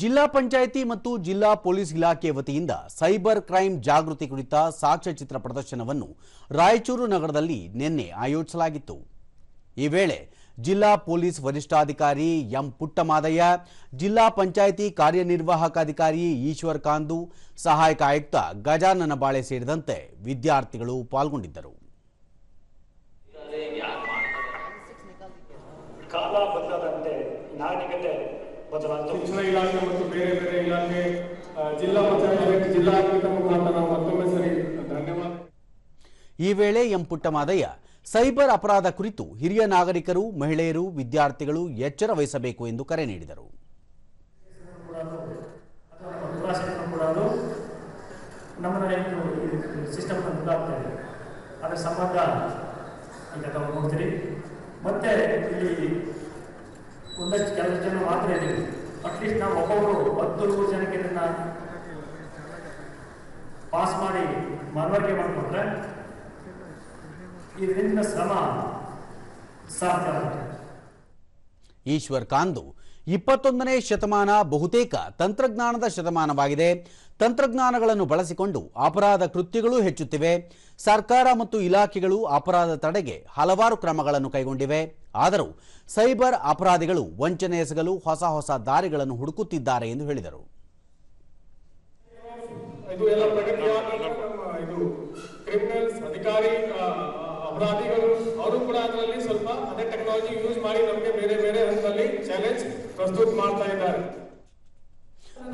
ಜಿಲ್ಲಾ ಪಂಚಾಯಿತಿ ಮತ್ತು ಜಿಲ್ಲಾ ಪೊಲೀಸ್ ಇಲಾಖೆ ವತಿಯಿಂದ ಸೈಬರ್ ಕ್ರೈಂ ಜಾಗೃತಿ ಕುರಿತ ಸಾಕ್ಷ್ಯಚಿತ್ರ ಪ್ರದರ್ಶನವನ್ನು ರಾಯಚೂರು ನಗರದಲ್ಲಿ ನಿನ್ನೆ ಆಯೋಜಿಸಲಾಗಿತ್ತು. ಈ ವೇಳೆ ಜಿಲ್ಲಾ ಪೊಲೀಸ್ ವರಿಷ್ಠಾಧಿಕಾರಿ ಎಂ ಪುಟ್ಟಮಾದಯ್ಯ, ಜಿಲ್ಲಾ ಪಂಚಾಯಿತಿ ಕಾರ್ಯನಿರ್ವಾಹಕ ಅಧಿಕಾರಿ ಈಶ್ವರ್ ಕಾಂದು, ಸಹಾಯಕ ಆಯುಕ್ತ ಗಜಾನನ ಬಾಳೆ ಸೇರಿದಂತೆ ವಿದ್ಯಾರ್ಥಿಗಳು ಪಾಲ್ಗೊಂಡಿದ್ದರು. ಬದಲಾಯಿತು ಶಿಕ್ಷಣ ಇಲಾಖೆ ಮತ್ತು ಬೇರೆ ಬೇರೆ ಇಲಾಖೆ ಜಿಲ್ಲಾ ಪಂಚಾಯತ್ ಜಿಲ್ಲಾ ಮುಖಾಂತರ ಮತ್ತೊಮ್ಮೆ ಸರಿ ಧನ್ಯವಾದ. ಈ ವೇಳೆ ಎಂ ಪುಟ್ಟಮಾದಯ್ಯ ಸೈಬರ್ ಅಪರಾಧ ಕುರಿತು ಹಿರಿಯ ನಾಗರಿಕರು ಮಹಿಳೆಯರು ವಿದ್ಯಾರ್ಥಿಗಳು ಎಚ್ಚರ ವಹಿಸಬೇಕು ಎಂದು ಕರೆ ನೀಡಿದರು. ನಮ್ಮನ್ನ ಏನು ಸಿಸ್ಟಮ್ ಬದಲಾಗ್ತಾ ಇದೆ ಅದರ ಸಂಬಂಧ ಈಗ ತಾವು ನೋಡ್ತೀರಿ ಮತ್ತೆ ಇಲ್ಲಿ ಒಂದಷ್ಟು ಕೆಲವು ಜನ ಮಾತ್ರ ಇದ್ದೀವಿ ಅಟ್ಲೀಸ್ಟ್ ನಾವು ಒಬ್ಬೊಬ್ಬರು ಹತ್ತು ನೂರು ಜನಕ್ಕೆ ಇದನ್ನ ಪಾಸ್ ಮಾಡಿ ಮನವರಿಕೆ ಮಾಡಿಕೊಂಡ್ರೆ ಇದರಿಂದ ಶ್ರಮ ಸಾಧ್ಯ ಈಶ್ವರ್ ಕಾಂದು ಇಪ್ಪತ್ತೊಂದನೇ ಶತಮಾನ ಬಹುತೇಕ ತಂತ್ರಜ್ಞಾನದ ಶತಮಾನವಾಗಿದೆ. ತಂತ್ರಜ್ಞಾನಗಳನ್ನು ಬಳಸಿಕೊಂಡು ಅಪರಾಧ ಕೃತ್ಯಗಳು ಹೆಚ್ಚುತ್ತಿವೆ. ಸರ್ಕಾರ ಮತ್ತು ಇಲಾಖೆಗಳು ಅಪರಾಧ ತಡೆಗೆ ಹಲವಾರು ಕ್ರಮಗಳನ್ನು ಕೈಗೊಂಡಿವೆ. ಆದರೂ ಸೈಬರ್ ಅಪರಾಧಿಗಳು ವಂಚನೆ ಎಸಗಲು ಹೊಸ ಹೊಸ ದಾರಿಗಳನ್ನು ಹುಡುಕುತ್ತಿದ್ದಾರೆ ಎಂದು ಹೇಳಿದರು. ಇದು ಎಲ್ಲ ಪ್ರಗತಿಯಾಗಿ ಇದು ಕ್ರಿಮಿನಲ್ಸ್ ಅಧಿಕಾರಿ ಆ, ಆ, ಅಪರಾಧಿಗಳು ಅವರು ಕೂಡ ಅದರಲ್ಲಿ ಸ್ವಲ್ಪ ಅದೇ ಟೆಕ್ನಾಲಜಿ ಯೂಸ್ ಮಾಡಿ ನಮಗೆ ಬೇರೆ ಬೇರೆ ಹಂತದಲ್ಲಿ ಚಾಲೆಂಜ್ ಪ್ರಸ್ತುತ ಮಾಡ್ತಾ ಇದ್ದಾರೆ.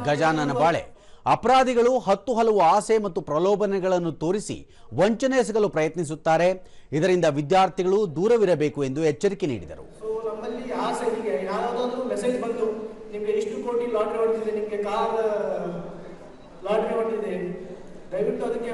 ಗಜಾನನ ಬಾಳೆ ಅಪರಾಧಿಗಳು ಹತ್ತು ಹಲವು ಆಸೆ ಮತ್ತು ಪ್ರಲೋಭನೆಗಳನ್ನು ತೋರಿಸಿ ವಂಚನೆ ಎಸಗಲು ಪ್ರಯತ್ನಿಸುತ್ತಾರೆ. ಇದರಿಂದ ವಿದ್ಯಾರ್ಥಿಗಳು ದೂರವಿರಬೇಕು ಎಂದು ಎಚ್ಚರಿಕೆ ನೀಡಿದರು. ದಯವಿಟ್ಟು ಅದಕ್ಕೆ